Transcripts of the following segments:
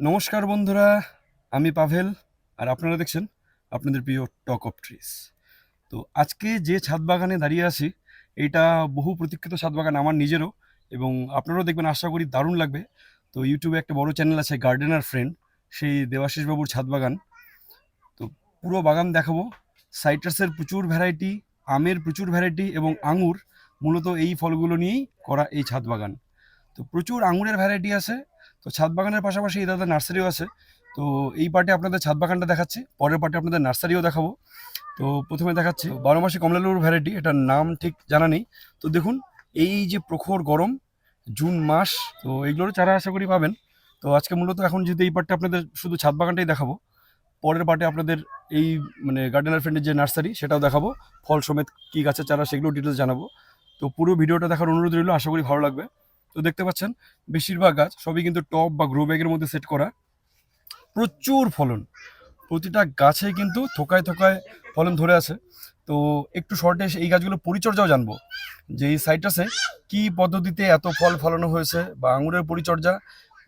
নমস্কার বন্ধুরা, আমি পাভেল, আর আপনারা দেখছেন আপনাদের প্রিয় টক অফ ট্রিস তো আজকে যে ছাদ বাগানে দাঁড়িয়ে আছি এটা বহু প্রতীক্ষিত ছাদ বাগান আমার নিজেরও, এবং আপনারাও দেখবেন আশা করি দারুণ লাগবে। তো ইউটিউবে একটা বড় চ্যানেল আছে গার্ডেনার ফ্রেন্ড সেই দেবাশিস বাবুর ছাদ বাগান। তো পুরো বাগান দেখাবো। সাইট্রাসের প্রচুর ভ্যারাইটি আমের প্রচুর ভ্যারাইটি এবং আঙুর মূলত এই ফলগুলো নিয়েই করা এই ছাদ বাগান। তো প্রচুর আঙুরের ভ্যারাইটি আছে তো ছাদ বাগানের পাশাপাশি এই দাদা নার্সারিও আছে। তো এই পার্টে আপনাদের ছাদ বাগানটা দেখাচ্ছি, পরের পার্টে আপনাদের নার্সারিও দেখাবো। তো প্রথমে দেখাচ্ছি, বারো মাসে কমলালেবুর ভ্যারাইটি, এটার নাম ঠিক জানা নেই। তো দেখুন, এই যে প্রখর গরম, জুন মাস, তো এইগুলোর চারা আশা করি পাবেন। তো আজকে মূলত এখন যেহেতু এই পার্টে আপনাদের শুধু ছাদ বাগানটাই দেখাবো, পরের পার্টে আপনাদের এই মানে গার্ডেনার ফ্রেন্ডের যে নার্সারি, সেটাও দেখাবো। ফল সমেত কী গাছের চারা, সেগুলো ডিটেলস জানাব। তো পুরো ভিডিওটা দেখার অনুরোধ রইল, আশা করি ভালো লাগবে। তো দেখতে পাচ্ছেন, বেশিরভাগ গাছ সবই কিন্তু টপ বা গ্রো ব্যাগের মধ্যে সেট করা। প্রচুর ফলন। প্রতিটা গাছে কিন্তু থোকায় থোকায় ফলন ধরে আছে। তো একটু শর্টে এই গাছগুলো পরিচর্যাও জানব যে এই সাইটাসে কি পদ্ধতিতে এত ফল ফলানো হয়েছে বা আঙুরের পরিচর্যা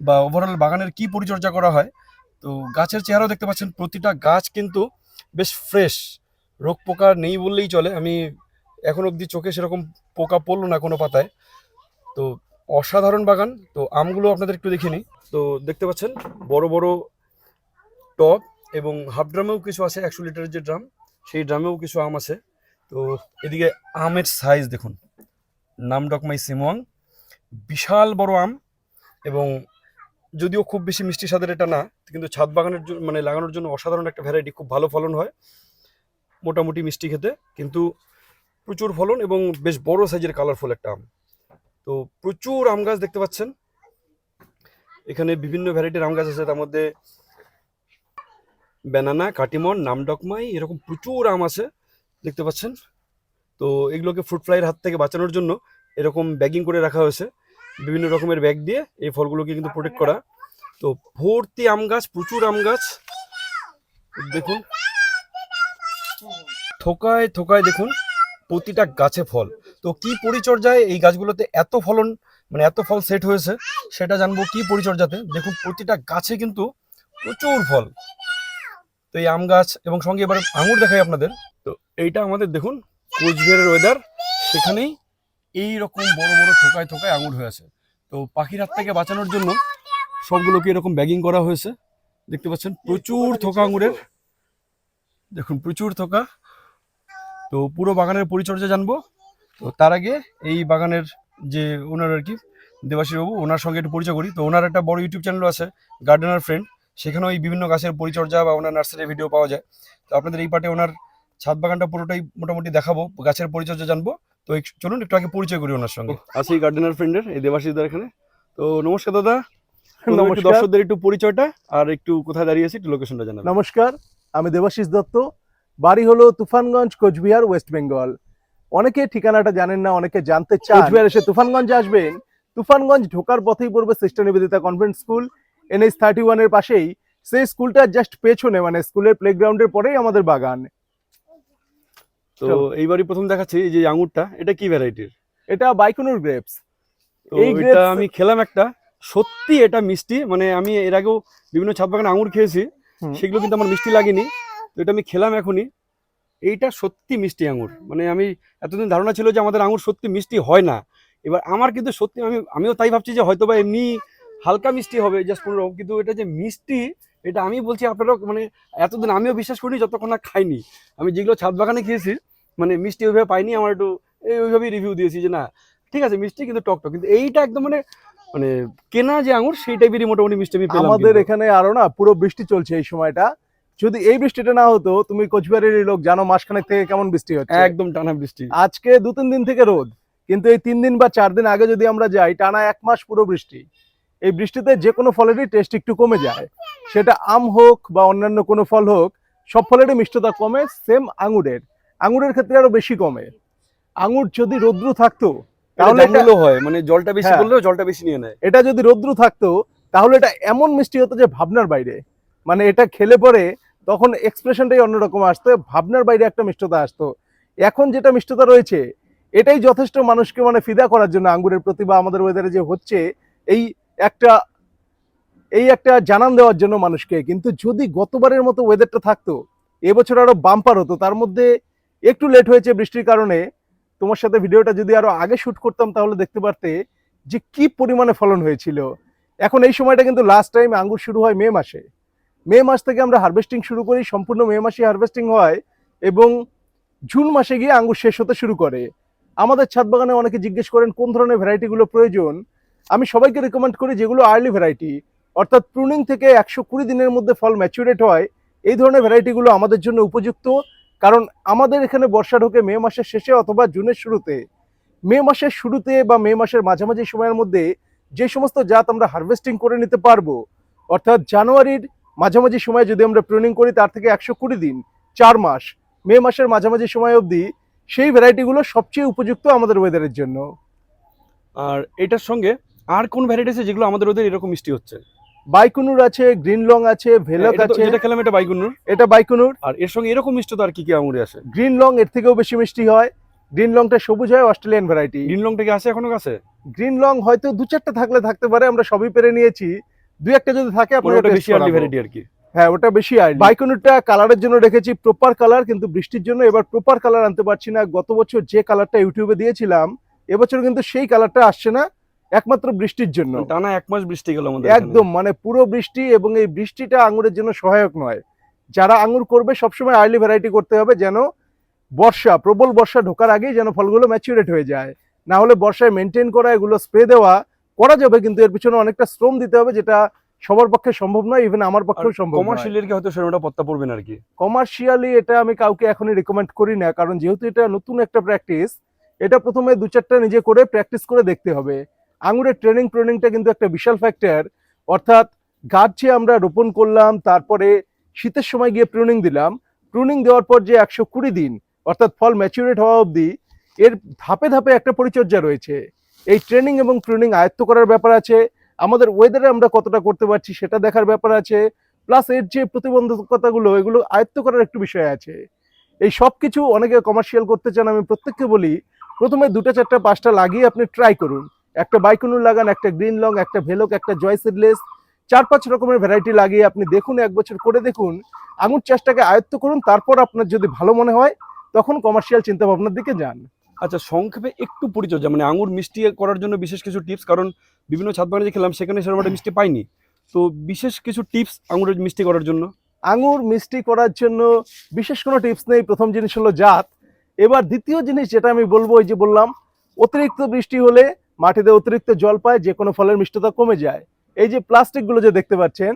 বা ওভারঅল বাগানের কি পরিচর্যা করা হয়। তো গাছের চেহারাও দেখতে পাচ্ছেন, প্রতিটা গাছ কিন্তু বেশ ফ্রেশ রোগ পোকা নেই বললেই চলে। আমি এখন অবধি চোখে সেরকম পোকা পড়ল না কোনো পাতায়। তো অসাধারণ বাগান। তো আমগুলো আপনাদের একটু দেখে নিই। তো দেখতে পাচ্ছেন, বড় বড় টব এবং হাফ ড্রামেও কিছু আছে, একশো লিটারের যে ড্রাম, সেই ড্রামেও কিছু আম আছে। তো এদিকে আমের সাইজ দেখুন। নাম ডকমাই সিমোয়াং। বিশাল বড় আম এবং যদিও খুব বেশি মিষ্টি স্বাদের এটা না, কিন্তু ছাদ বাগানের জন্য মানে লাগানোর জন্য অসাধারণ একটা ভ্যারাইটি খুব ভালো ফলন হয়। মোটামুটি মিষ্টি খেতে, কিন্তু প্রচুর ফলন এবং বেশ বড় সাইজের কালারফুল একটা আম। তো প্রচুর আম গাছ দেখতে পাচ্ছেন। এখানে বিভিন্ন ভ্যারাইটির আম গাছ আছে, তার মধ্যে ব্যানানা কাটিমন, নামডকমাই, এরকম প্রচুর আম আছে, দেখতে পাচ্ছেন। তো এগুলোকে ফ্রুট ফ্লাইয়ের হাত থেকে বাঁচানোর জন্য এরকম ব্যাগিং করে রাখা হয়েছে। বিভিন্ন রকমের ব্যাগ দিয়ে এই ফলগুলোকে কিন্তু প্রোটেক্ট করা। তো ভর্তি আম গাছ, প্রচুর আম গাছ। দেখুন। থোকায় থোকায় দেখুন, প্রতিটা গাছে ফল। তো কি পরিচর্যায় এই গাছগুলোতে এত ফলন মানে এত ফল সেট হয়েছে, সেটা জানব কি পরিচর্যাতে। দেখুন, প্রতিটা গাছে কিন্তু প্রচুর ফল। তো এই আম গাছ এবং সঙ্গে এবার আঙুর দেখাই আপনাদের। তো এইটা আমাদের দেখুন, কোচবিহারের ওয়েদার সেখানেই এই রকম বড় বড় থোকায় থোকায় আঙুর হয়ে আছে। তো পাখির হাত থেকে বাঁচানোর জন্য সবগুলোকে এরকম ব্যাগিং করা হয়েছে। দেখতে পাচ্ছেন, প্রচুর থোকা আঙুরের। দেখুন, প্রচুর থোকা। তো পুরো বাগানের পরিচর্যা জানব। তো তার আগে এই বাগানের যে ওনার আর কি দেবাশী বাবু ওনার সঙ্গে একটু পরিচয় করি। তো ওনার একটা বড় ইউটিউব চ্যানেলও আছে গার্ডেনার ফ্রেন্ড সেখানেও এই বিভিন্ন গাছের পরিচর্যা বা ওনার নার্সারির ভিডিও পাওয়া যায়। তো আপনাদের এই পার্টে ওনার ছাদ বাগানটা পুরোটাই মোটামুটি দেখাবো গাছের পরিচর্যা জানব। তো চলুন একটু আগে পরিচয় করি ওনার সঙ্গে। আছি গার্ডেনার ফ্রেন্ডের এই দেবাশিস দার এখানে। তো নমস্কার দাদা। নমস্কার। দর্শকদের একটু পরিচয়টা আর একটু কোথায় দাঁড়িয়ে আছি একটু লোকেশনটা জানাবেন। নমস্কার আমি দেবাশিস দত্ত। বাড়ি হলো তুফানগঞ্জ কোচবিহার ওয়েস্ট বেঙ্গল অনেকে ঠিকানাটা জানেন না অনেকে জানতে চান। কোচবিহার এসে তুফানগঞ্জে আসবেন। তুফানগঞ্জ ঢোকার পথেই পড়বে Sister Nivedita Convent School NS thirty ওয়ানের পাশেই। সেই স্কুলটার জাস্ট পেছনে মানে স্কুলের প্লেগ্রাউন্ডের পরেই আমাদের বাগান। তো এইবারই প্রথম দেখাচ্ছি এই যে আঙুরটা এটা কি ভ্যারাইটির এটা বাইকুনুর গ্রেপস এই এটা আমি খেলাম একটা। সত্যি এটা মিষ্টি মানে আমি এর আগেও বিভিন্ন ছাদ বাগানে আঙুর খেয়েছি। সেগুলো কিন্তু আমার মিষ্টি লাগেনি। তো এটা আমি খেলাম এখনই। এইটা সত্যি মিষ্টি আঙুর। মানে আমি এতদিন ধারণা ছিল যে আমাদের আঙুর সত্যি মিষ্টি হয় না। এবার আমার কিন্তু সত্যি আমি আমিও তাই ভাবছি যে হয়তো বা এমনি হালকা মিষ্টি হবে জাস্ট কোনো রকম। কিন্তু এটা যে মিষ্টি এটা আমি বলছি আপনারা মানে এতদিন আমিও বিশ্বাস করিনি যতক্ষণ না খাইনি। আমি যেগুলো ছাদ বাগানে খেয়েছি মানে মিষ্টি ওইভাবে পাইনি আমার একটু এই ওইভাবেই রিভিউ দিয়েছি যে না ঠিক আছে মিষ্টি কিন্তু টক টক। কিন্তু এইটা একদম মানে মানে কেনা যে আঙুর সেই টাইপেরই মোটামুটি মিষ্টি আমি আমাদের এখানে আরও না পুরো বৃষ্টি চলছে এই সময়টা। যদি এই বৃষ্টিটা না হতো তুমি কোচবিহারের লোক জানো মাসখানেক থেকে কেমন বৃষ্টি হচ্ছে। একদম টানা বৃষ্টি। আজকে দু তিন দিন থেকে রোদ কিন্তু এই তিন দিন বা চার দিন আগে যদি আমরা যাই টানা এক মাস পুরো বৃষ্টি। এই বৃষ্টিতে যে কোনো ফলেরই টেস্ট একটু কমে যায়। সেটা আম হোক বা অন্যান্য কোনো ফল হোক সব ফলেরই মিষ্টতা কমে সেম আঙুরের। আঙুরের ক্ষেত্রে আরও বেশি কমে। আঙুর যদি রৌদ্র থাকতো তাহলে এটা- হয় মানে জলটা বেশি হ্যাঁ। করলেও জলটা বেশি নিয়ে নেয়। এটা যদি রৌদ্র থাকতো তাহলে এটা এমন মিষ্টি হতো যে ভাবনার বাইরে। মানে এটা খেলে পরে তখন এক্সপ্রেশনটাই অন্যরকম আসতো, ভাবনার বাইরে একটা মিষ্টতা আসতো। এখন যেটা মিষ্টতা রয়েছে, এটাই যথেষ্ট মানুষকে মানে ফিদা করার জন্য আঙ্গুরের প্রতি বা আমাদের ওয়েদারে যে হচ্ছে, এই একটা এই একটা জানান দেওয়ার জন্য মানুষকে। কিন্তু যদি গতবারের মতো ওয়েদারটা থাকতো, এবছর আরও বাম্পার হতো, তার মধ্যে একটু লেট হয়েছে বৃষ্টির কারণে, তোমার সাথে ভিডিওটা যদি আরও আগে শুট করতাম তাহলে দেখতে পারতে যে কি পরিমাণে ফলন হয়েছিল। এখন এই সময়টা কিন্তু লাস্ট টাইম আঙ্গুর শুরু হয় মে মাসে। মে মাস থেকে আমরা হারভেস্টিং শুরু করি, সম্পূর্ণ মে মাসে হারভেস্টিং হয় এবং জুন মাসে গিয়ে আঙ্গুর শেষ হতে শুরু করে। আমাদের ছাদ বাগানে অনেকে জিজ্ঞেস করেন, কোন ধরনের ভ্যারাইটিগুলো প্রয়োজন? আমি সবাইকে রেকমেন্ড করি যেগুলো আর্লি ভ্যারাইটি অর্থাৎ প্রুনিং থেকে একশো কুড়ি দিনের মধ্যে ফল ম্যাচুরেট হয়। এই ধরনের ভ্যারাইটিগুলো আমাদের জন্য উপযুক্ত, কারণ আমাদের এখানে বর্ষা ঢোকে মে মাসের শেষে অথবা জুনের শুরুতে। মে মাসের শুরুতে বা মে মাসের মাঝামাঝি সময়ের মধ্যে যে সমস্ত জাত আমরা হারভেস্টিং করে নিতে পারব, অর্থাৎ জানুয়ারির মাঝামাঝি সময় যদি আমরা প্রুনিং করি তার থেকে একশো কুড়ি দিন চার মাস মে মাসের মাঝামাঝি সময় অবধি সেই ভ্যারাইটিগুলো সবচেয়ে উপযুক্ত আমাদের ওয়েদারের জন্য। আর এটার সঙ্গে আর কোন ভ্যারাইটি আছে যেগুলো আমাদের ওদের এরকম মিষ্টি হচ্ছে? বাইকুনুর আছে গ্রিন লং আছে ভেলক আছে। এটা খেলাম এটা বাইকুনুর। এটা বাইকুনুর। আর এর সঙ্গে এরকম মিষ্টি তো আর কি কি আঙুরে আছে? গ্রিন লং এর থেকেও বেশি মিষ্টি হয়। গ্রিন লংটা সবুজ হয় অস্ট্রেলিয়ান ভ্যারাইটি গ্রিন লং থেকে আছে এখনও কাছে? গ্রিন লং হয়তো দু চারটা থাকলে থাকতে পারে আমরা সবই পেরে নিয়েছি। দুই একটা যদি থাকে মানে ওটা বেশি আর্লি করাবো। ভ্যারাইটি আর কি? হ্যাঁ ওটা বেশি আর্লি বাইকুনুরটা কালারের জন্য রেখেছি প্রপার কালার কিন্তু বৃষ্টির জন্য এবার প্রপার কালার আনতে পারছি না। গত বছর যে কালারটা ইউটিউবে দিয়েছিলাম এবছর কিন্তু সেই কালারটা আসছে না একমাত্র বৃষ্টির জন্য। টানা এক মাস বৃষ্টি গেল আমাদের একদম মানে পুরো বৃষ্টি এবং এই বৃষ্টিটা আঙুরের জন্য সহায়ক নয়। যারা আঙুর করবে সবসময় আর্লি ভ্যারাইটি করতে হবে যেন বর্ষা প্রবল বর্ষা ঢোকার আগেই যেন ফলগুলো ম্যাচিউরেট হয়ে যায়। না হলে বর্ষায় মেনটেন করা এগুলো স্প্রে দেওয়া করা যাবে কিন্তু এর পিছনে অনেকটা শ্রম দিতে হবে যেটা সবার পক্ষে সম্ভব নয় ইভেন আমার পক্ষেও সম্ভব নয়। কমার্শিয়ালের কি হয়তো সেরকমটা পত্তা পড়বে না আর কি। কমার্শিয়ালি এটা আমি কাউকে এখনই রেকমেন্ড করি না কারণ যেহেতু এটা নতুন একটা প্র্যাকটিস এটা প্রথমে দু চারটা নিজে করে প্র্যাকটিস করে দেখতে হবে। আঙুরের ট্রেনিং প্রনিংটা কিন্তু একটা বিশাল ফ্যাক্টর অর্থাৎ গাছ যে আমরা রোপণ করলাম তারপরে শীতের সময় গিয়ে প্রুনিং দিলাম প্রুনিং দেওয়ার পর যে একশো কুড়ি দিন অর্থাৎ ফল ম্যাচুরেট হওয়া অবধি এর ধাপে ধাপে একটা পরিচর্যা রয়েছে। এই ট্রেনিং এবং ট্রেনিং আয়ত্ত করার ব্যাপার আছে। আমাদের ওয়েদারে আমরা কতটা করতে পারছি সেটা দেখার ব্যাপার আছে। প্লাস এর যে প্রতিবন্ধকতাগুলো, এগুলো আয়ত্ত করার একটু বিষয় আছে। এই সব কিছু অনেকে কমার্শিয়াল করতে চান, আমি প্রত্যেককে বলি, প্রথমে দুটো, চারটা, পাঁচটা লাগিয়ে আপনি ট্রাই করুন। একটা বাইকুনুর লাগান, একটা গ্রিন লং একটা ভেলক, একটা জয় সিডলেস চার, পাঁচ রকমের ভ্যারাইটি লাগিয়ে আপনি দেখুন, এক বছর করে দেখুন, আঙুর চাষটাকে আয়ত্ত করুন, তারপর আপনার যদি ভালো মনে হয়, তখন কমার্শিয়াল চিন্তাভাবনার দিকে যান। আচ্ছা সংক্ষেপে একটু পরিচর্যা মানে আঙুর মিষ্টি করার জন্য বিশেষ কিছু টিপস কারণ বিভিন্ন ছাদ বাগানে যে খেলাম, সেখানে সেরকম একটা মিষ্টি পাইনি। তো বিশেষ কিছু টিপস আঙুরের মিষ্টি করার জন্য? আঙুর মিষ্টি করার জন্য বিশেষ কোনো টিপস নেই। প্রথম জিনিস হলো জাত। এবার দ্বিতীয় জিনিস যেটা আমি বলব, ওই যে বললাম, অতিরিক্ত বৃষ্টি হলে মাটিতে অতিরিক্ত জল পায়, যে কোনো ফলের মিষ্টতা কমে যায়। এই যে প্লাস্টিকগুলো যে দেখতে পাচ্ছেন,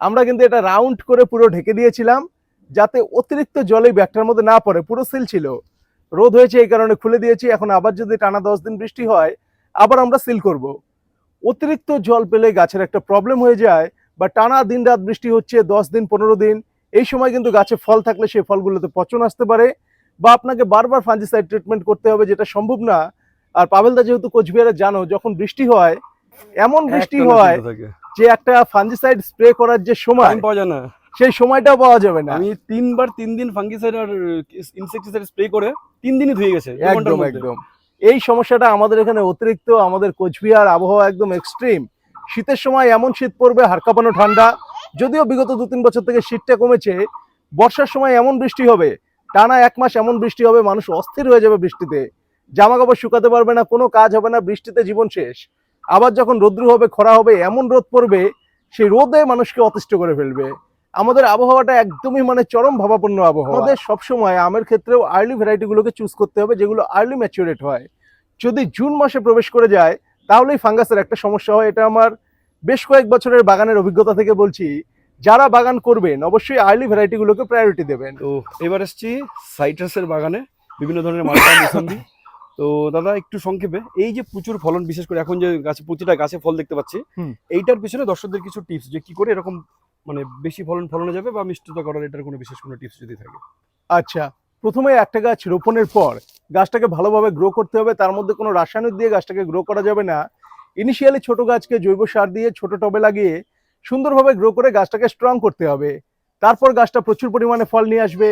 আমরা কিন্তু এটা রাউন্ড করে পুরো ঢেকে দিয়েছিলাম, যাতে অতিরিক্ত জল ব্যাগটার মধ্যে না পড়ে, পুরো সিল ছিল। রোদ হয়েছে এই কারণে খুলে দিয়েছি। এখন আবার যদি টানা দশ দিন বৃষ্টি হয় আবার আমরা সিল করব। অতিরিক্ত জল পেলে গাছের একটা প্রবলেম হয়ে যায় বা টানা দিন রাত বৃষ্টি হচ্ছে দশ দিন পনেরো দিন এই সময় কিন্তু গাছে ফল থাকলে সেই ফলগুলোতে পচন আসতে পারে বা আপনাকে বারবার ফাঞ্জিসাইড ট্রিটমেন্ট করতে হবে যেটা সম্ভব না। আর পাবেলদা যেহেতু কোচবিহারে জানো যখন বৃষ্টি হয় এমন বৃষ্টি হয় যে একটা ফাঞ্জিসাইড স্প্রে করার যে সময় পাওয়া যায় না। সেই সময়টাও পাওয়া যাবে না। আমি তিনবার তিন দিন ফাঙ্গিসাইড আর ইনসেক্টিসাইড স্প্রে করে তিন দিনই ধুয়ে গেছে একদম একদম। এই সমস্যাটা আমাদের এখানে অতিরিক্ত আমাদের কোচবিহার আবহাওয়া একদম এক্সট্রিম শীতের সময় এমন শীত পড়বে হাড় কাঁপানো ঠান্ডা। যদিও বিগত দু তিন বছর থেকে শীতটা কমেছে বর্ষার সময় এমন বৃষ্টি হবে টানা এক মাস এমন বৃষ্টি হবে মানুষ অস্থির হয়ে যাবে বৃষ্টিতে। জামা কাপড় শুকাতে পারবে না কোনো কাজ হবে না বৃষ্টিতে জীবন শেষ। আবার যখন রৌদ্র হবে খরা হবে এমন রোদ পড়বে সেই রোদে মানুষকে অতিষ্ঠ করে ফেলবে। আমাদের আবহাওয়াটা একদমই মানে চরম ভাবাপন্ন আবহাওয়া। আমাদের সবসময় আমের ক্ষেত্রেও আর্লি ভ্যারাইটিগুলোকে চুজ করতে হবে যেগুলো আর্লি ম্যাচুরেট হয়। যদি জুন মাসে প্রবেশ করে যায় তাহলেই ফাঙ্গাসের একটা সমস্যা হয়। এটা আমার বেশ কয়েক বছরের বাগানের অভিজ্ঞতা থেকে বলছি। যারা বাগান করবেন অবশ্যই আর্লি ভ্যারাইটিগুলোকে প্রায়োরিটি দেবেন। তো এবার এসছি সাইট্রাসের বাগানে। বিভিন্ন ধরনের মালটা মোসাম্বি তো দাদা একটু সংক্ষেপে। এই যে প্রচুর ফলন বিশেষ করে এখন যে গাছে প্রতিটা গাছে ফল দেখতে পাচ্ছি এইটার পিছনে দর্শকদের কিছু টিপস যে কি করে এরকম মানে বেশি ফলন ফলনে যাবে বা মিষ্টতা করার এটার কোনো বিশেষ কোনো টিপস যদি থাকে? আচ্ছা প্রথমে একটা গাছ রোপণের পর গাছটাকে ভালোভাবে গ্রো করতে হবে, তার মধ্যে কোনো রাসায়নিক দিয়ে গাছটাকে গ্রো করা যাবে না। ইনিশিয়ালি ছোট গাছকে জৈব সার দিয়ে ছোট টবে লাগিয়ে সুন্দরভাবে গ্রো করে গাছটাকে স্ট্রং করতে হবে। তারপর গাছটা প্রচুর পরিমাণে ফল নিয়ে আসবে।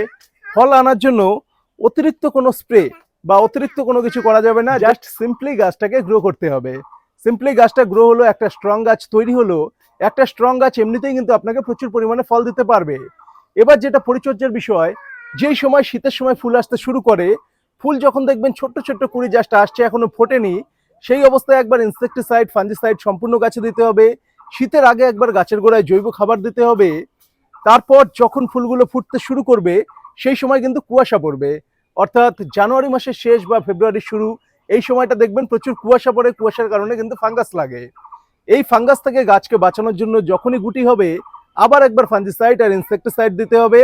ফল আনার জন্য অতিরিক্ত কোনো স্প্রে বা অতিরিক্ত কোনো কিছু করা যাবে না জাস্ট সিম্পলি গাছটাকে গ্রো করতে হবে। সিম্পলি গাছটা গ্রো হলো, একটা স্ট্রং গাছ তৈরি হলো, একটা স্ট্রং গাছ এমনিতেই কিন্তু আপনাকে প্রচুর পরিমাণে ফল দিতে পারবে। এবার যেটা পরিচর্যার বিষয়, যেই সময় শীতের সময় ফুল আসতে শুরু করে, ফুল যখন দেখবেন ছোট্ট ছোট্ট কুড়ি গাছটা আসছে, এখনও ফোটেনি, সেই অবস্থায় একবার ইনসেকটিসাইড ফাঞ্জিসাইড সম্পূর্ণ গাছে দিতে হবে, শীতের আগে একবার গাছের গোড়ায় জৈব খাবার দিতে হবে, তারপর যখন ফুলগুলো ফুটতে শুরু করবে, সেই সময় কিন্তু কুয়াশা পড়বে। অর্থাৎ জানুয়ারি মাসের শেষ বা ফেব্রুয়ারির শুরু এই সময়টা দেখবেন প্রচুর কুয়াশা পড়ে, কুয়াশার কারণে কিন্তু ফাঙ্গাস লাগে। এই ফাঙ্গাস থেকে গাছকে বাঁচানোর জন্য যখনই গুটি হবে, আবার একবার ফাঞ্জিসাইড আর ইনসেকটিসাইড দিতে হবে।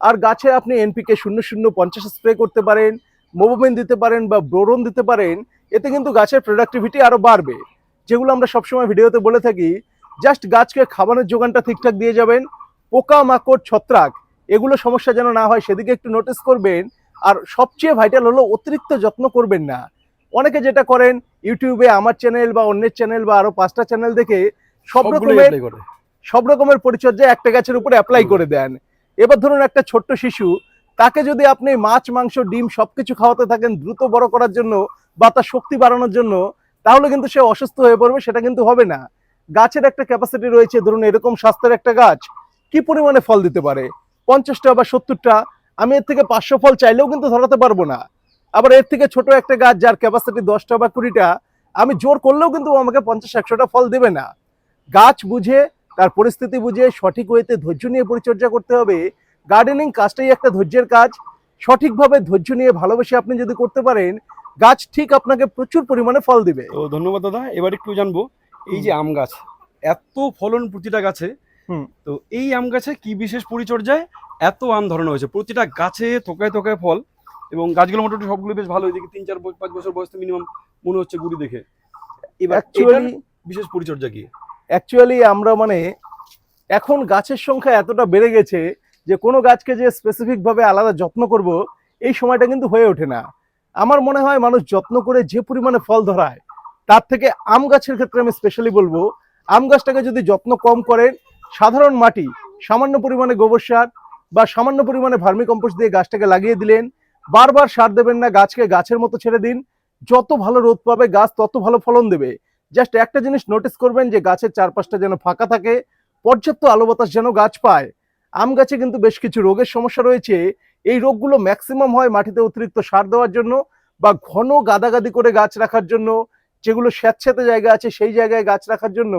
আর গাছে আপনি এনপিকে শূন্য শূন্য পঞ্চাশ স্প্রে করতে পারেন মোবোমেন দিতে পারেন বা ব্রোরন দিতে পারেন, এতে কিন্তু গাছের প্রোডাক্টিভিটি আরও বাড়বে। যেগুলো আমরা সবসময় ভিডিওতে বলে থাকি জাস্ট গাছকে খাবারের যোগানটা ঠিকঠাক দিয়ে যাবেন পোকা মাকড় ছত্রাক, এগুলো সমস্যা যেন না হয়, সেদিকে একটু নোটিস করবেন, আর সবচেয়ে ভাইটাল হলো অতিরিক্ত যত্ন করবেন না। অনেকে যেটা করেন ইউটিউবে আমার চ্যানেল বা অন্যের চ্যানেল বা আরও পাঁচটা চ্যানেল দেখে সব রকমের সব রকমের পরিচর্যা একটা গাছের উপরে অ্যাপ্লাই করে দেন। এবার ধরুন একটা ছোট্ট শিশু তাকে যদি আপনি মাছ মাংস ডিম সবকিছু খাওয়াতে থাকেন দ্রুত বড় করার জন্য বা তার শক্তি বাড়ানোর জন্য তাহলে কিন্তু সে অসুস্থ হয়ে পড়বে সেটা কিন্তু হবে না। গাছের একটা ক্যাপাসিটি রয়েছে ধরুন এরকম স্বাস্থ্যের একটা গাছ কি পরিমাণে ফল দিতে পারে? পঞ্চাশটা বা সত্তরটা আমি এর থেকে পাঁচশো ফল চাইলেও কিন্তু ধরাতে পারব না। আবার এর থেকে ছোট একটা গাছ যার ক্যাপাসিটি দশটা বা কুড়িটা আমি জোর করলেও কিন্তু ও আমাকে পঞ্চাশ একশোটা ফল দেবে না। গাছ বুঝে তার পরিস্থিতি বুঝে সঠিক ওয়েতে ধৈর্য নিয়ে পরিচর্যা করতে হবে। গার্ডেনিং কাজটাই একটা ধৈর্যের কাজ। সঠিকভাবে ধৈর্য নিয়ে ভালোবেসে আপনি যদি করতে পারেন গাছ ঠিক আপনাকে প্রচুর পরিমাণে ফল দিবে। তো ধন্যবাদ দাদা। এবার একটু জানব এই যে আম গাছ এত ফলন প্রতিটা গাছে। হুম। তো এই আম গাছে কি বিশেষ পরিচর্যায় এত আম ধরানো হয়েছে? প্রতিটা গাছে থোকায় থোকায় ফল। এবং গাছগুলো মোটামুটি সবগুলো বেশ ভালো। এদিকে তিন চার পাঁচ বছর বয়স মিনিমাম মনে হচ্ছে গুড়ি দেখে। এবার অ্যাকচুয়ালি বিশেষ পরিচর্যা কি? অ্যাকচুয়ালি আমরা মানে এখন গাছের সংখ্যা এতটা বেড়ে গেছে যে কোনো গাছকে যে স্পেসিফিক ভাবে আলাদা যত্ন করব এই সময়টা কিন্তু হয়ে ওঠে না। আমার মনে হয় মানুষ যত্ন করে যে পরিমাণে ফল ধরায় তার থেকে আম গাছের ক্ষেত্রে আমি স্পেশালি বলব আম গাছটাকে যদি যত্ন কম করেন সাধারণ মাটি সামান্য পরিমাণে গোবর সার বা সামান্য পরিমাণে ভার্মি কম্পোস্ট দিয়ে গাছটাকে লাগিয়ে দিলেন বারবার সার দেবেন না, গাছকে গাছের মতো ছেড়ে দিন। যত ভালো রোদ পাবে গাছ, তত ভালো ফলন দেবে। জাস্ট একটা জিনিস নোটিস করবেন যে গাছের চারপাশটা যেন ফাঁকা থাকে, পর্যাপ্ত আলো বাতাস যেন গাছ পায়। আম গাছে কিন্তু বেশ কিছু রোগের সমস্যা রয়েছে। এই রোগগুলো ম্যাক্সিমাম হয় মাটিতে অতিরিক্ত সার দেওয়ার জন্য বা ঘন গাদাগাদি করে গাছ রাখার জন্য। যেগুলো স্যাঁতস্যাঁতে জায়গা আছে, সেই জায়গায় গাছ রাখার জন্য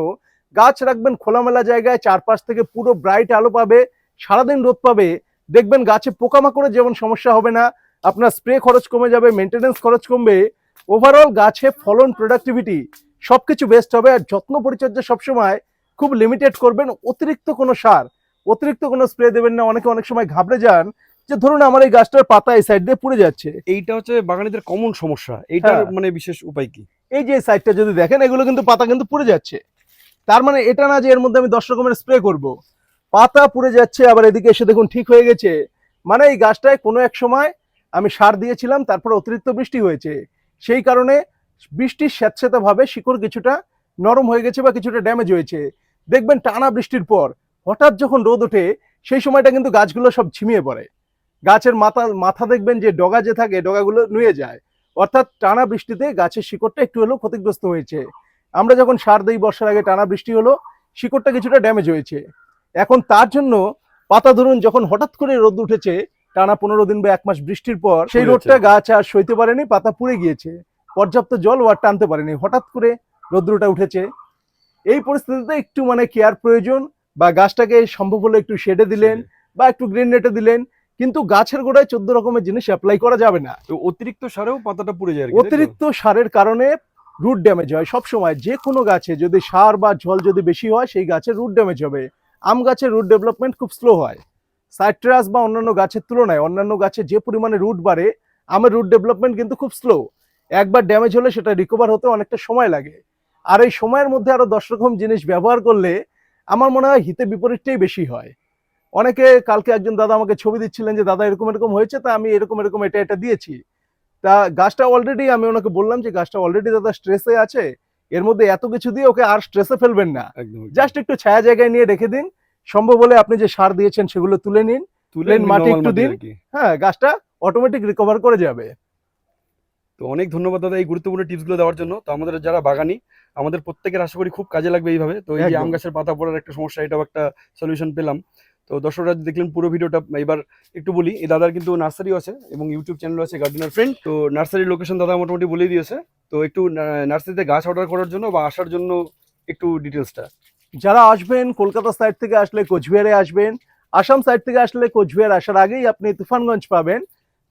গাছ রাখবেন খোলামেলা জায়গায়, চারপাশ থেকে পুরো ব্রাইট আলো পাবে, সারাদিন রোদ পাবে। দেখবেন গাছে পোকামাকড়ের যেমন সমস্যা হবে না আপনার স্প্রে খরচ কমে যাবে মেনটেনেন্স খরচ কমবে ওভারঅল গাছে ফলন প্রোডাক্টিভিটি সবকিছু বেস্ট হবে আর যত্ন পরিচর্যা সবসময় খুব লিমিটেড করবেন অতিরিক্ত কোনো সার অতিরিক্ত কোনো স্প্রে দেবেন না। অনেকে অনেক সময় ঘাবড়ে যান যে ধরুন আমার এই গাছটার পাতা এই সাইড দিয়ে পুড়ে যাচ্ছে। এইটা হচ্ছে বাঙালিদের কমন সমস্যা। এইটার হ্যাঁ। মানে বিশেষ উপায় কি? এই যে সাইডটা যদি দেখেন এগুলো কিন্তু পাতা কিন্তু পুড়ে যাচ্ছে। তার মানে এটা না যে এর মধ্যে আমি দশ রকমের স্প্রে করব। পাতা পুড়ে যাচ্ছে আবার এদিকে এসে দেখুন ঠিক হয়ে গেছে। মানে এই গাছটায় কোনো এক সময় আমি সার দিয়েছিলাম, তারপর অতিরিক্ত বৃষ্টি হয়েছে। সেই কারণে বৃষ্টির স্যাঁতস্যাঁতে শিকড় কিছুটা নরম হয়ে গেছে বা কিছুটা ড্যামেজ হয়েছে। দেখবেন টানা বৃষ্টির পর, হঠাৎ যখন রোদ ওঠে, সেই সময়টা কিন্তু গাছগুলো সব ঝিমিয়ে পড়ে। গাছের মাথা মাথা দেখবেন যে ডগা যে থাকে, ডগাগুলো নুয়ে যায়। অর্থাৎ টানা বৃষ্টিতে গাছের শিকড়টা একটু হলেও ক্ষতিগ্রস্ত হয়েছে। আমরা যখন সার দিই বর্ষার আগে, টানা বৃষ্টি হলো, শিকড়টা কিছুটা ড্যামেজ হয়েছে। এখন তার জন্য পাতা ধরুন, যখন হঠাৎ করে রোদ উঠেছে টানা পনেরো দিন বা এক মাস বৃষ্টির পর সেই রোদটা গাছ। আর সইতে পারেনি পাতা পুড়ে গিয়েছে। পর্যাপ্ত জল ওয়ার টানতে পারেনি। হঠাৎ করে রোদ্রটা উঠেছে। এই পরিস্থিতিতে একটু মানে কেয়ার প্রয়োজন বা গাছটাকে সম্ভব হলে একটু শেডে দিলেন বা একটু গ্রিন নেটে দিলেন কিন্তু গাছের গোড়ায় চোদ্দ রকমের জিনিস অ্যাপ্লাই করা যাবে না। অতিরিক্ত সারেও পাতাটা পুড়ে যায়? অতিরিক্ত সারের কারণে রুট ড্যামেজ হয়। সব সময় যে কোনো গাছে যদি সার বা জল যদি বেশি হয় সেই গাছের রুট ড্যামেজ হবে। আম গাছের রুট ডেভেলপমেন্ট খুব স্লো হয়। সাইট্রাস বা অন্যান্য গাছের তুলনায় অন্যান্য গাছে যে পরিমাণে রুট বাড়ে আমের রুট ডেভেলপমেন্ট কিন্তু খুব স্লো। একবার ড্যামেজ হলে সেটা রিকভার হতে অনেকটা সময় লাগে। আর এই সময়ের মধ্যে আরও দশ রকম জিনিস ব্যবহার করলে আমার মনে হয় হিতে বিপরীতটাই বেশি হয়। অনেকে কালকে একজন দাদা আমাকে ছবি দিচ্ছিলেন যে দাদা এরকম এরকম হয়েছে তা আমি এরকম এরকম এটা এটা দিয়েছি। তা গাছটা অলরেডি আমি ওনাকে বললাম যে গাছটা অলরেডি দাদা স্ট্রেসে আছে এর মধ্যে এত কিছু দিয়ে ওকে আর স্ট্রেসে ফেলবেন না। জাস্ট একটু ছায়া জায়গায় নিয়ে রেখে দিন সম্ভব হলে আপনি যে সার দিয়েছেন সেগুলো তুলে নিন তুলে মাটি একটু দিন। হ্যাঁ গাছটা অটোমেটিক রিকভার করে যাবে। তো অনেক ধন্যবাদ দাদা এই গুরুত্বপূর্ণ টিপসগুলো দেওয়ার জন্য। তো আমাদের যারা বাগানি আমাদের প্রত্যেকের আশা করি খুব কাজে লাগবে এইভাবে। তো এই যে আম গাছের পাতা পড়ার একটা সমস্যা এটাও একটা সলিউশন পেলাম। তো দর্শকরা দেখলেন পুরো ভিডিওটা এবার একটু বলি এই দাদার কিন্তু নার্সারিও আছে এবং ইউটিউব চ্যানেলও আছে গার্ডেনার ফ্রেন্ড তো নার্সারির লোকেশন দাদা মোটামুটি বলে দিয়েছে। তো একটু নার্সারিতে গাছ অর্ডার করার জন্য বা আসার জন্য একটু ডিটেলসটা যারা আসবেন, কলকাতা সাইড থেকে আসলে কোচবিহারে আসবেন, আসাম সাইড থেকে আসলে কোচবিহার আসার আগেই আপনি তুফানগঞ্জ পাবেন।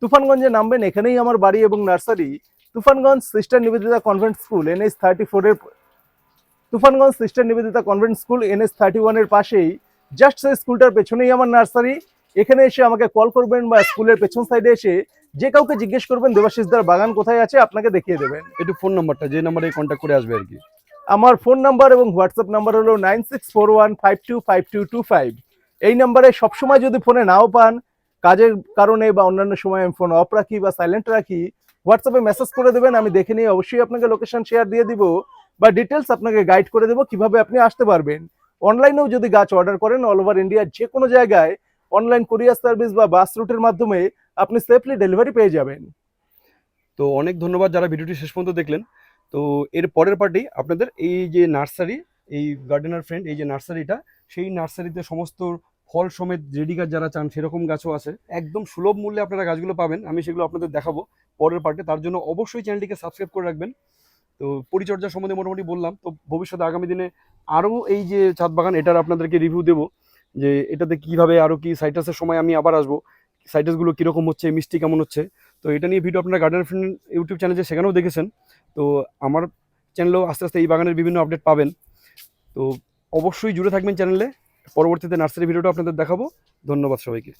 তুফানগঞ্জে নামবেন এখানেই আমার বাড়ি এবং nursery, Tufanganj Sister Nivedita Convent School, NS thirty ফোরের Tufanganj Sister Nivedita Convent School, NS thirty ওয়ানের পাশেই। জাস্ট সেই স্কুলটার পেছনেই আমার নার্সারি, এখানে এসে আমাকে কল করবেন বা স্কুলের পেছন সাইডে এসে যে কাউকে জিজ্ঞেস করবেন দেবাশিসদার বাগান কোথায় আছে, আপনাকে দেখিয়ে দেবেন। একটু ফোন নাম্বারটা যে নাম্বারে কন্ট্যাক্ট করে আসবে আর কি। আমার ফোন নাম্বার এবং হোয়াটসঅ্যাপ নাম্বার হলো nine six four one five two five two two five. এই নাম্বারে সবসময় যদি ফোনে নাও পান, কাজের কারণে বা অন্যান্য সময় আমি ফোন অফ রাখি বা সাইলেন্ট রাখি, হোয়াটসঅ্যাপে মেসেজ করে দেবেন, আমি দেখে নিয়ে অবশ্যই আপনাকে লোকেশন শেয়ার দিয়ে দিব বা ডিটেলস আপনাকে গাইড করে দেবো কীভাবে আপনি আসতে পারবেন। অনলাইনেও যদি গাছ অর্ডার করেন অল ওভার ইন্ডিয়ার যে কোনো জায়গায় অনলাইন কোরিয়ার সার্ভিস বা বাস রুটের মাধ্যমে আপনি সেফলি ডেলিভারি পেয়ে যাবেন। তো অনেক ধন্যবাদ যারা ভিডিওটি শেষ পর্যন্ত দেখলেন। তো এর পরের পার্টি আপনাদের এই যে নার্সারি, এই গার্ডেনার ফ্রেন্ড এই যে নার্সারিটা, সেই নার্সারিতে সমস্ত ফল সমেত রেডি গাছ যারা চান, সেরকম গাছও আছে। একদম সুলভ মূল্যে আপনারা গাছগুলো পাবেন, আমি সেগুলো আপনাদের দেখাবো পরের পার্টে তার জন্য অবশ্যই চ্যানেলটিকে সাবস্ক্রাইব করে রাখবেন। তো পরিচর্যা সম্বন্ধে মোটামুটি বললাম, তো ভবিষ্যতে আগামী দিনে আরও এই যে ছাদ বাগান, এটার আপনাদেরকে রিভিউ দেবো, যে এটাতে কীভাবে আরও কি সাইটাসের সময় আমি আবার আসব সাইটাসগুলো কীরকম হচ্ছে, মিষ্টি কেমন হচ্ছে তো এটা নিয়ে ভিডিও আপনারা গার্ডেন ফ্রেন্ড ইউটিউব চ্যানেলে সেখানেও দেখেছেন। তো আমার চ্যানেলেও আস্তে আস্তে এই বাগানের বিভিন্ন আপডেট পাবেন। তো অবশ্যই জুড়ে থাকবেন চ্যানেলে পরবর্তীতে নার্সারি ভিডিওটা আপনাদের দেখাবো। ধন্যবাদ সবাইকে।